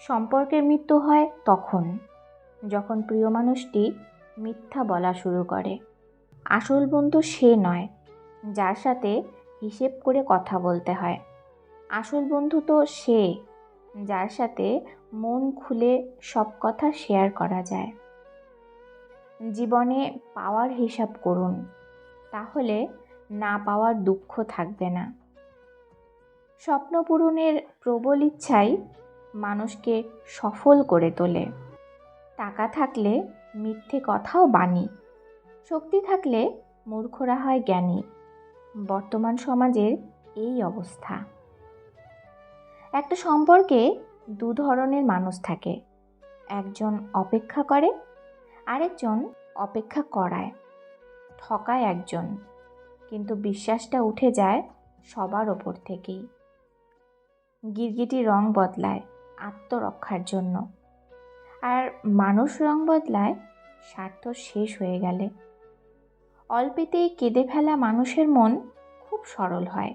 সম্পর্কের মৃত্যু হয় তখন, যখন প্রিয় মানুষটি মিথ্যা বলা শুরু করে। আসল বন্ধু সে নয়, যার সাথে হিসেব করে কথা বলতে হয়। আসল বন্ধু তো সে, যার সাথে মন খুলে সব কথা শেয়ার করা যায়। জীবনে পাওয়ার হিসাব করুন, তাহলে না পাওয়ার দুঃখ থাকবে না। স্বপ্ন পূরণের প্রবল ইচ্ছাই মানুষকে সফল করে তোলে। টাকা থাকলে মিথ্যে কথাও বাণী। শক্তি থাকলে মূর্খরা হয় জ্ঞানী। বর্তমান সমাজের এই অবস্থা। একটা সম্পর্কে দু ধরনের মানুষ থাকে। একজন অপেক্ষা করে, আরেকজন অপেক্ষা করায়। ঠকায় একজন, কিন্তু বিশ্বাসটা উঠে যায় সবার ওপর থেকেই। গিরগিটি রং বদলায়। আত্মরক্ষার জন্য। আর মানুষ রং বদলায়, স্বার্থ শেষ হয়ে গেলে। অল্পেতেই কেঁদে ফেলা মানুষের মন খুব সরল হয়।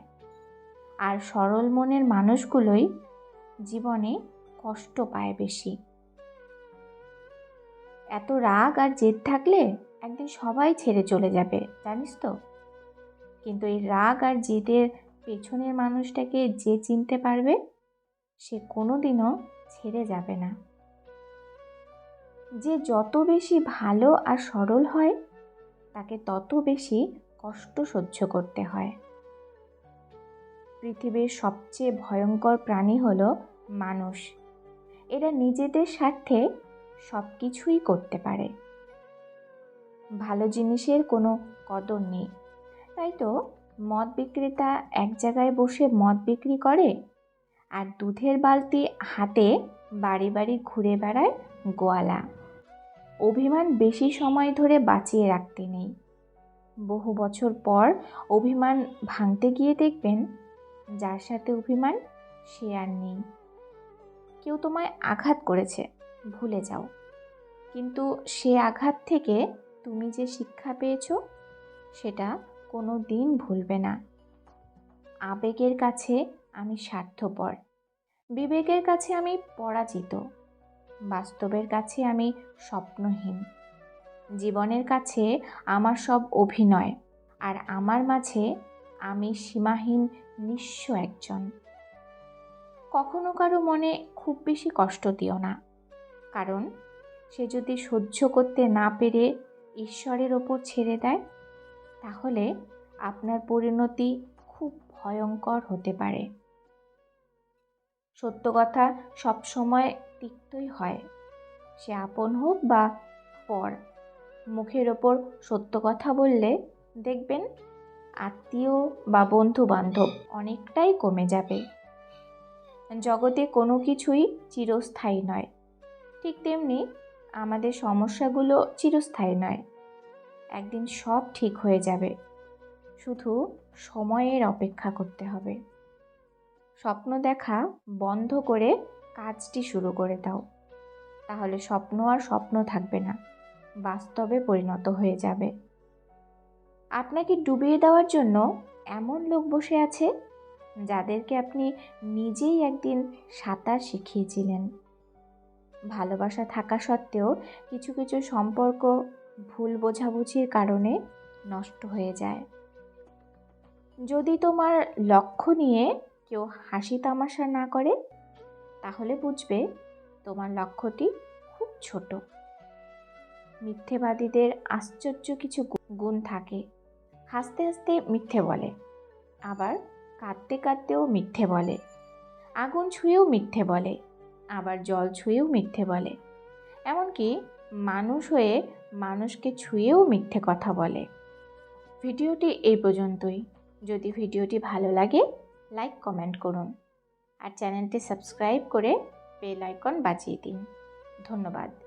আর সরল মনের মানুষগুলোই জীবনে কষ্ট পায় বেশি। এত রাগ আর জেদ থাকলে একদিন সবাই ছেড়ে চলে যাবে, জানিস তো? কিন্তু এই রাগ আর জেদের পেছনের মানুষটাকে যে চিনতে পারবে সে কোনো দিনও ছেড়ে যাবে না। যে যত বেশি ভালো আর সরল হয়, তাকে তত বেশি কষ্ট সহ্য করতে হয়। পৃথিবীর সবচেয়ে ভয়ঙ্কর প্রাণী হল মানুষ। এরা নিজেদের স্বার্থে সব কিছুই করতে পারে। ভালো জিনিসের কোনো কদর নেই। তাই তো মদ বিক্রেতা এক জায়গায় বসে মদ বিক্রি করে? আর দুধের বালতি হাতে বাড়ি বাড়ি ঘুরে বেড়ায় গোয়ালা। অভিমান বেশি সময় ধরে বাঁচিয়ে রাখতে নেই। বহু বছর পর অভিমান ভাঙতে গিয়ে দেখবেন, যার সাথে অভিমান সে আর নেই। কেউ তোমায় আঘাত করেছে, ভুলে যাও। কিন্তু সে আঘাত থেকে তুমি যে শিক্ষা পেয়েছ, সেটা কোনো দিন ভুলবে না। আবেগের কাছে আমি স্বার্থপর। বিবেকের কাছে আমি পরাজিত। বাস্তবের কাছে আমি স্বপ্নহীন। জীবনের কাছে আমার সব অভিনয়, আর আমার মাঝে আমি সীমাহীন, নিঃস্ব একজন। কখনো কারও মনে খুব বেশি কষ্ট দিও না, কারণ সে যদি সহ্য করতে না পেরে ঈশ্বরের ওপর ছেড়ে দেয়, তাহলে আপনার পরিণতি খুব ভয়ঙ্কর হতে পারে। সত্য কথা সবসময় তিক্তই হয়। সে আপন হোক বা পর, মুখের ওপর সত্য কথা বললে দেখবেন আত্মীয় বা বন্ধু বান্ধব অনেকটাই কমে যাবে। জগতে কোনো কিছুই চিরস্থায়ী নয়। ঠিক তেমনি আমাদের সমস্যাগুলো চিরস্থায়ী নয়। একদিন সব ঠিক হয়ে যাবে। শুধু সময়ের অপেক্ষা করতে হবে। স্বপ্ন দেখা বন্ধ করে কাজটি শুরু করে দাও। তাহলে স্বপ্ন আর স্বপ্ন থাকবে না, বাস্তবে পরিণত হয়ে যাবে। আপনাকে ডুবিয়ে দেওয়ার জন্য এমন লোক বসে আছে যাদেরকে আপনি নিজেই একদিন সাঁতার শিখিয়েছিলেন। ভালোবাসা থাকা সত্ত্বেও কিছু কিছু সম্পর্ক ভুল বোঝাবুঝির কারণে নষ্ট হয়ে যায়। যদি তোমার লক্ষ্য নিয়ে কেউ হাসি তামাশা না করে, তাহলে বুঝবে তোমার লক্ষ্যটি খুব ছোট। মিথ্যেবাদীদের আশ্চর্য কিছু গুণ থাকে। হাসতে হাসতে মিথ্যে বলে, আবার কাঁদতে কাঁদতেও মিথ্যে বলে। আগুন ছুঁয়েও মিথ্যে বলে, আবার জল ছুঁয়েও মিথ্যে বলে। এমনকি মানুষ হয়ে মানুষকে ছুঁয়েও মিথ্যে কথা বলে। ভিডিওটি এই পর্যন্তই। যদি ভিডিওটি ভালো লাগে লাইক কমেন্ট করুন। আর চ্যানেলটি সাবস্ক্রাইব করে বেল আইকন বাজিয়ে দিন। ধন্যবাদ।